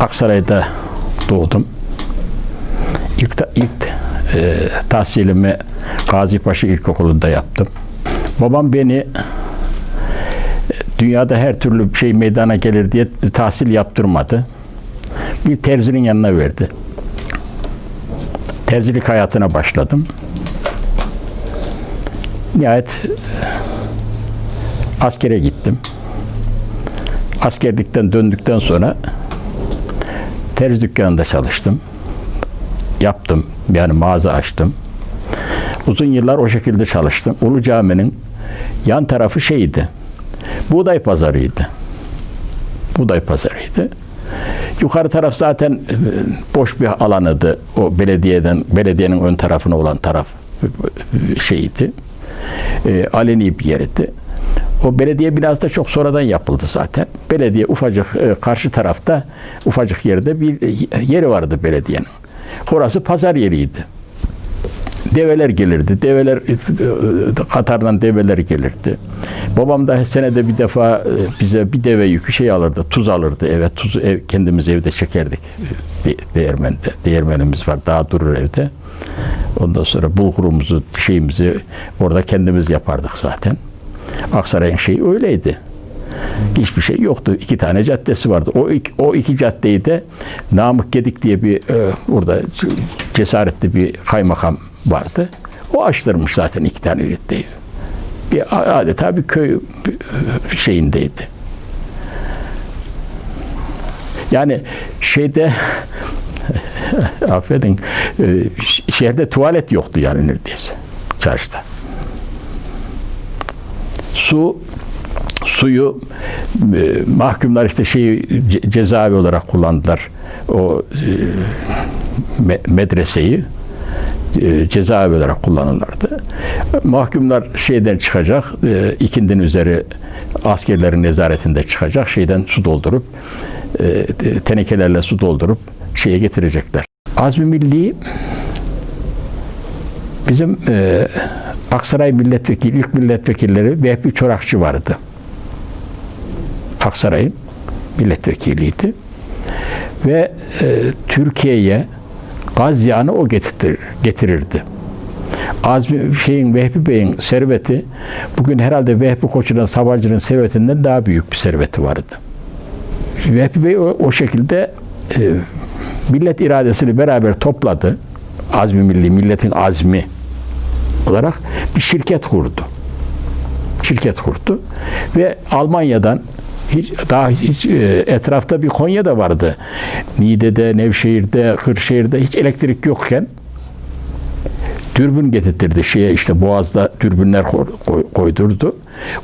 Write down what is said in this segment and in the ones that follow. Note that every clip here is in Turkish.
Aksaray'da doğdum. İlk, ilk e, tahsilimi Gazipaşa İlkokulu'nda yaptım. Babam beni e, dünyada her türlü şey meydana gelir diye tahsil yaptırmadı. Bir terzinin yanına verdi. Terzilik hayatına başladım. Nihayet e, askere gittim. Askerlikten döndükten sonra terzi dükkanında çalıştım. Yaptım. Yani mağaza açtım. Uzun yıllar o şekilde çalıştım. Ulu Cami'nin yan tarafı şeydi. Buğday pazarıydı. Buğday pazarıydı. Yukarı taraf zaten e, boş bir alanıydı. O belediyeden belediyenin ön tarafına olan taraf e, şeydi. E, aleni bir yerdi. O belediye binası da çok sonradan yapıldı zaten. Belediye ufacık e, karşı tarafta ufacık yerde bir e, yeri vardı belediyenin. Orası pazar yeriydi. Develer gelirdi. Develer e, Katar'dan develer gelirdi. Babam da senede bir defa e, bize bir deve yükü şey alırdı. Tuz alırdı eve. Tuzu ev, kendimiz evde çekerdik. De, değirmende. Değirmenimiz var. Daha durur evde. Ondan sonra bulgurumuzu, şeyimizi orada kendimiz yapardık zaten. Aksaray'ın şeyi öyleydi. Hiçbir şey yoktu. İki tane caddesi vardı. O iki, o iki caddeyi de Namık Gedik diye bir e, orada cesaretli bir kaymakam vardı. O açtırmış zaten iki tane caddeyi. Bir adeta bir köy e, şeyindeydi. Yani şeyde affedin e, şehirde tuvalet yoktu yani neredeyse çarşıda. Su suyu e, mahkumlar işte şeyi ce- cezaevi olarak kullandılar. O e, me- medreseyi e, cezaevi olarak kullanırlardı. Mahkumlar şeyden çıkacak, e, ikindinin üzeri askerlerin nezaretinde çıkacak, şeyden su doldurup e, te- tenekelerle su doldurup şeye getirecekler. Azmi Milli bizim e, Aksaray milletvekili, ilk milletvekilleri Vehbi Çorakçı vardı. Aksaray'ın milletvekiliydi. Ve e, Türkiye'ye gaz yağını o getirir, getirirdi. Azmi şeyin Vehbi Bey'in serveti bugün herhalde Vehbi Koçu'nun Sabancı'nın servetinden daha büyük bir serveti vardı. Vehbi Bey o, o şekilde e, millet iradesini beraber topladı. Azmi Milli, milletin azmi olarak bir şirket kurdu. Şirket kurdu ve Almanya'dan hiç, daha hiç e, etrafta bir Konya'da vardı. Niğde'de, Nevşehir'de, Kırşehir'de hiç elektrik yokken dürbün getirtirdi şeye işte Boğaz'da dürbünler koy- koy- koydurdu.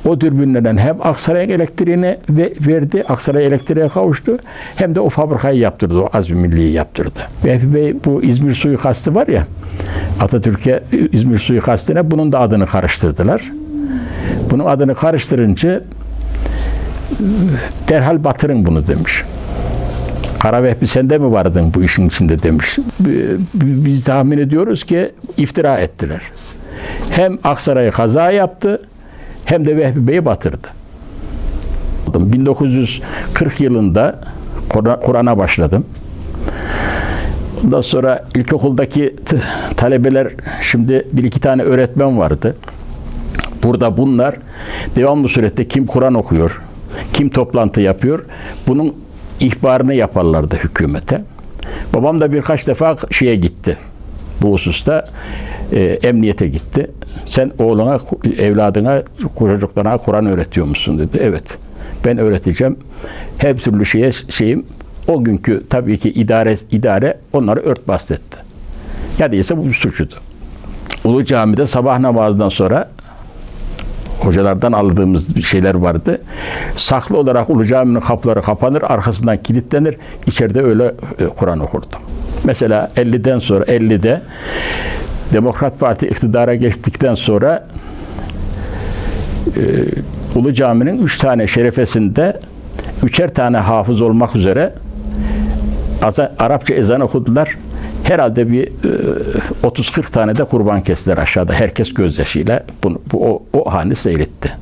O dürbünlerden hem Aksaray'ın elektriğini ve- verdi, Aksaray elektriğe kavuştu hem de o fabrikayı yaptırdı, o Azmi Milli'yi yaptırdı. Vehbi Bey bu İzmir suikastı var ya, Atatürk'e İzmir suikastine bunun da adını karıştırdılar. Bunun adını karıştırınca derhal batırın bunu demiş. Kara Vehbi sen de mi vardın bu işin içinde demiş. Biz tahmin ediyoruz ki iftira ettiler. Hem Aksaray'ı kaza yaptı hem de Vehbi Bey'i batırdı. 1940 yılında Kur'a- Kur'an'a başladım. Ondan sonra ilkokuldaki talebeler şimdi bir iki tane öğretmen vardı. Burada bunlar devamlı surette kim Kur'an okuyor, kim toplantı yapıyor, bunun ihbarını yaparlardı hükümete. Babam da birkaç defa şeye gitti. Bu hususta e, emniyete gitti. Sen oğluna, evladına, çocuklarına Kur'an öğretiyor musun dedi. Evet. Ben öğreteceğim. Her türlü şeye şeyim o günkü tabii ki idare idare onları örtbas etti. Ya değilse bu bir suçuydu. Ulu Cami'de sabah namazından sonra hocalardan aldığımız şeyler vardı. Saklı olarak Ulu Cami'nin kapıları kapanır, arkasından kilitlenir. İçeride öyle e, Kur'an okurduk. Mesela 50'den sonra 50'de Demokrat Parti iktidara geçtikten sonra e, Ulu Cami'nin üç tane şerefesinde üçer tane hafız olmak üzere Arapça ezan okudular. Herhalde bir e, 30-40 tane de kurban kestiler aşağıda. Herkes gözyaşıyla bunu, bu, o, o hali seyretti.